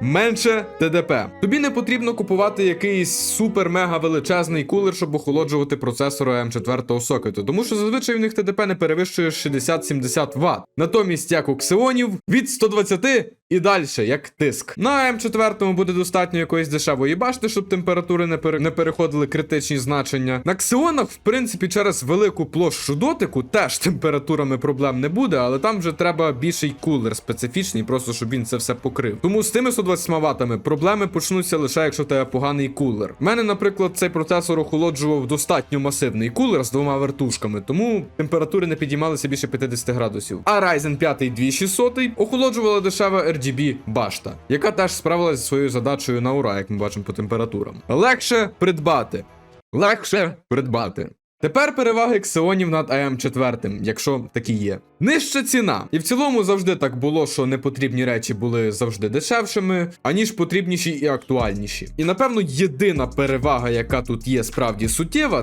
Менше ТДП. Тобі не потрібно купувати якийсь супер-мега величезний кулер, щоб охолоджувати процесор М4 сокету, тому що зазвичай в них ТДП не перевищує 60-70 Вт. Натомість, як у ксеонів, від 120 і далі, як тиск. На М4 буде достатньо якоїсь дешевої башти, щоб температури не, пере... не переходили критичні значення. На ксеонах, в принципі, через велику площу дотику теж температурами проблем не буде, але там вже треба більший кулер специфічний, просто щоб він це все покрив. Тому з тими 120 ватами проблеми почнуться лише якщо тебе поганий кулер. У мене, наприклад, цей процесор охолоджував достатньо масивний кулер з двома вертушками, тому температури не підіймалися більше 50 градусів. А Ryzen 5 2600 охолоджувала дешева RGB башта, яка теж справилася зі своєю задачею на ура, як ми бачимо по температурам. Легше придбати. Легше придбати. Тепер переваги ксеонів над АМ4, якщо такі є. Нижча ціна. І в цілому завжди так було, що непотрібні речі були завжди дешевшими, аніж потрібніші і актуальніші. І напевно єдина перевага, яка тут є справді суттєва,